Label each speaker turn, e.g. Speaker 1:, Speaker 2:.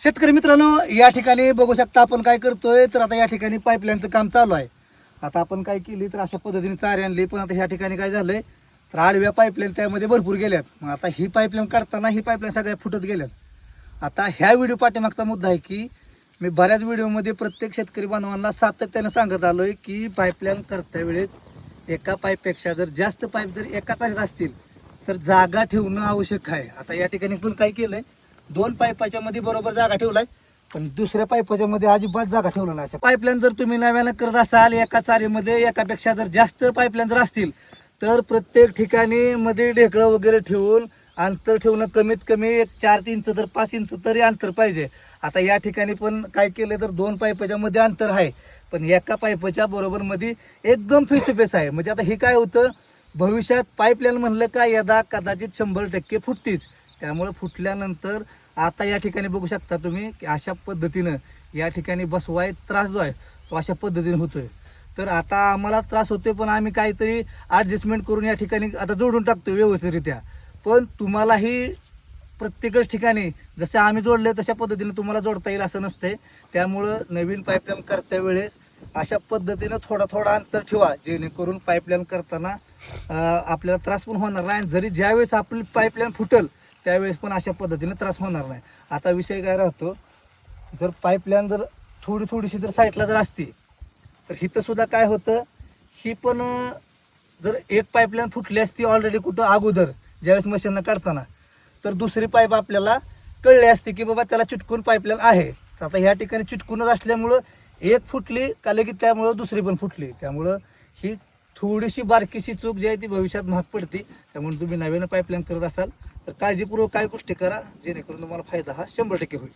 Speaker 1: शेतकरी मित्रांनो या ठिकाणी बघू शकता आपण काय करतोय. तर आता या ठिकाणी पाईपलाईनचं काम चालू आहे. आता आपण काय केली तर अशा पद्धतीने चारी आणली. पण आता ह्या ठिकाणी काय झालंय तर आडव्या पाईपलाईन त्यामध्ये भरपूर गेल्यात. मग आता ही पाईपलाईन काढताना ही पाईपलाईन सगळ्या फुटत गेल्यात. आता ह्या व्हिडिओ पाठीमागचा मुद्दा आहे की मी बऱ्याच व्हिडिओमध्ये प्रत्येक शेतकरी बांधवांना सातत्याने सांगत आलोय की पाईपलाईन करता वेळेस एका पाईपपेक्षा जर जास्त पाईप जर एका चालीत असतील तर जागा ठेवणं आवश्यक आहे. आता या ठिकाणी पण काय केलंय दोन पाईपाच्या मध्ये बरोबर जागा ठेवलाय पण दुसऱ्या पाईपाच्या मध्ये अजिबात जागा ठेवला नाही. पाईपलाईन जर तुम्ही नव्यानं करत असाल एका चारीमध्ये एकापेक्षा जर जास्त पाईपलाईन जर असतील तर प्रत्येक ठिकाणी मध्ये ढेकळं वगैरे ठेवून अंतर ठेवणं कमीत कमी एक चार इंच तर पाच इंच तरी अंतर पाहिजे. आता या ठिकाणी पण काय केलं तर दोन पाईपाच्या मध्ये अंतर आहे पण एका पाईपाच्या बरोबर मध्ये एकदम फेस टू फेस आहे. म्हणजे आता हे काय होतं भविष्यात पाईपलाईन म्हणलं का यदा कदाचित शंभर टक्के फुटतीच. त्यामुळे फुटल्यानंतर आता या ठिकाणी बघू शकता तुम्ही की अशा पद्धतीनं या ठिकाणी बसवाय त्रास जो आहे तो अशा पद्धतीने होतोय. तर आता आम्हाला त्रास होतोय पण आम्ही काहीतरी ऍडजस्टमेंट करून या ठिकाणी आता जोडून टाकतो व्यवस्थितरित्या. पण तुम्हालाही प्रत्येकच ठिकाणी जसे आम्ही जोडले तशा पद्धतीने तुम्हाला जोडता येईल असं नसतंय. त्यामुळं नवीन पाईपलाईन करत्या वेळेस अशा पद्धतीनं थोडा थोडा अंतर ठेवा जेणेकरून पाईपलाईन करताना आपल्याला त्रास पण होणार नाही. आणि जरी ज्यावेळेस आपली पाईपलाईन फुटल त्यावेळेस पण अशा पद्धतीने त्रास होणार नाही. आता विषय काय राहतो जर पाईपलाईन जर थोडी थोडीशी जर साईडला जर असती तर हिथं सुद्धा काय होतं ही पण जर एक पाईपलाईन फुटली असती ऑलरेडी कुठं अगोदर ज्यावेळेस मशीनला काढताना तर दुसरी पाईप आपल्याला कळली असते की बाबा त्याला चिटकून पाईपलाईन आहे. तर आता ह्या ठिकाणी चिटकूनच असल्यामुळं एक फुटली का लगेच त्यामुळं दुसरी पण फुटली. त्यामुळं ही थोडीशी बारकीशी चूक जी आहे ती भविष्यात महाग पडते. त्यामुळे तुम्ही नव्यानं पाईपलाईन करत असाल तर काळजीपूर्वक काय गोष्टी करा जेणेकरून तुम्हाला फायदा हा शंभर टक्के होईल.